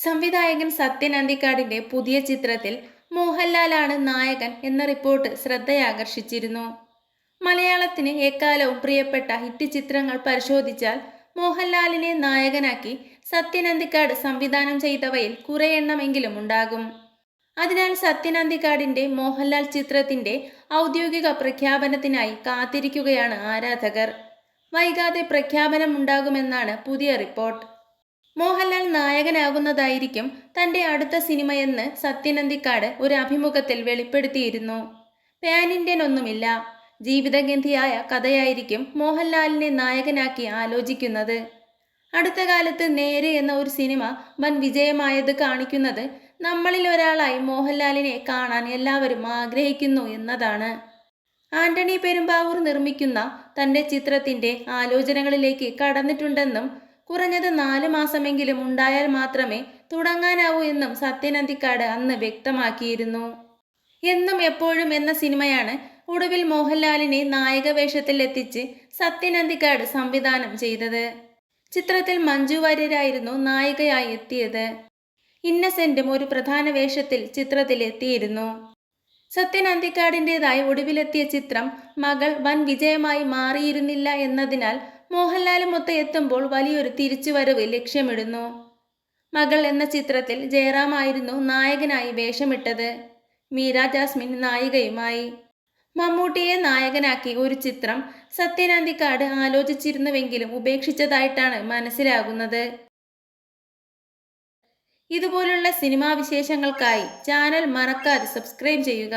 സംവിധായകൻ സത്യൻ അന്തിക്കാടിന്റെ പുതിയ ചിത്രത്തിൽ മോഹൻലാലാണ് നായകൻ എന്ന റിപ്പോർട്ട് ശ്രദ്ധയാകർഷിച്ചിരുന്നു. മലയാളത്തിന് എക്കാലവും പ്രിയപ്പെട്ട ഹിറ്റ് ചിത്രങ്ങൾ പരിശോധിച്ചാൽ മോഹൻലാലിനെ നായകനാക്കി സത്യൻ അന്തിക്കാട് സംവിധാനം ചെയ്തവയിൽ കുറെ എണ്ണമെങ്കിലും ഉണ്ടാകും. അതിനാൽ സത്യൻ അന്തിക്കാടിന്റെ മോഹൻലാൽ ചിത്രത്തിന്റെ ഔദ്യോഗിക പ്രഖ്യാപനത്തിനായി കാത്തിരിക്കുകയാണ് ആരാധകർ. വൈകാതെ പ്രഖ്യാപനം ഉണ്ടാകുമെന്നാണ് പുതിയ റിപ്പോർട്ട്. മോഹൻലാൽ നായകനാകുന്നതായിരിക്കും തന്റെ അടുത്ത സിനിമയെന്ന് സത്യനന്ദിക്കാട് ഒരു അഭിമുഖത്തിൽ വെളിപ്പെടുത്തിയിരുന്നു. പാൻ ഇന്ത്യൻ ഒന്നുമില്ല ജീവിതഗന്ധിയായ കഥയായിരിക്കും മോഹൻലാലിനെ നായകനാക്കി ആലോചിക്കുന്നത്. അടുത്ത കാലത്ത് നേരെ എന്ന ഒരു സിനിമ വൻ വിജയമായത് കാണിക്കുന്നത് നമ്മളിൽ ഒരാളായി മോഹൻലാലിനെ കാണാൻ എല്ലാവരും ആഗ്രഹിക്കുന്നു എന്നതാണ്. ആന്റണി പെരുമ്പാവൂർ നിർമ്മിക്കുന്ന തന്റെ ചിത്രത്തിന്റെ ആലോചനകളിലേക്ക് കടന്നിട്ടുണ്ടെന്നും കുറഞ്ഞത് നാല് മാസമെങ്കിലും ഉണ്ടായാൽ മാത്രമേ തുടങ്ങാനാവൂ എന്നും സത്യനന്ദിക്കാട് അന്ന് വ്യക്തമാക്കിയിരുന്നു. എന്നും എപ്പോഴും എന്ന സിനിമയാണ് ഒടുവിൽ മോഹൻലാലിനെ നായക വേഷത്തിൽ എത്തിച്ച് സത്യനന്ദിക്കാട് സംവിധാനം ചെയ്തത്. ചിത്രത്തിൽ മഞ്ജു വാര്യരായിരുന്നു നായികയായി എത്തിയത്. ഇന്നസെന്റും ഒരു പ്രധാന വേഷത്തിൽ ചിത്രത്തിൽ എത്തിയിരുന്നു. സത്യൻ അന്തിക്കാടിന്റെതായി ഒടുവിലെത്തിയ ചിത്രം മകൾ വൻ വിജയമായി മാറിയിരുന്നില്ല എന്നതിനാൽ മോഹൻലാലുമൊത്ത് എത്തുമ്പോൾ വലിയൊരു തിരിച്ചുവരവ് ലക്ഷ്യമിടുന്നു. മകൾ എന്ന ചിത്രത്തിൽ ജയറാമായിരുന്നു നായകനായി വേഷമിട്ടത്. മീര ജാസ്മിൻ നായികയുമായി. മമ്മൂട്ടിയെ നായകനാക്കി ഒരു ചിത്രം സത്യനാന്തിക്കാട് ആലോചിച്ചിരുന്നുവെങ്കിലും ഉപേക്ഷിച്ചതായിട്ടാണ് മനസ്സിലാകുന്നത്. ഇതുപോലുള്ള സിനിമാ വിശേഷങ്ങൾക്കായി ചാനൽ മറക്കാതെ സബ്സ്ക്രൈബ് ചെയ്യുക.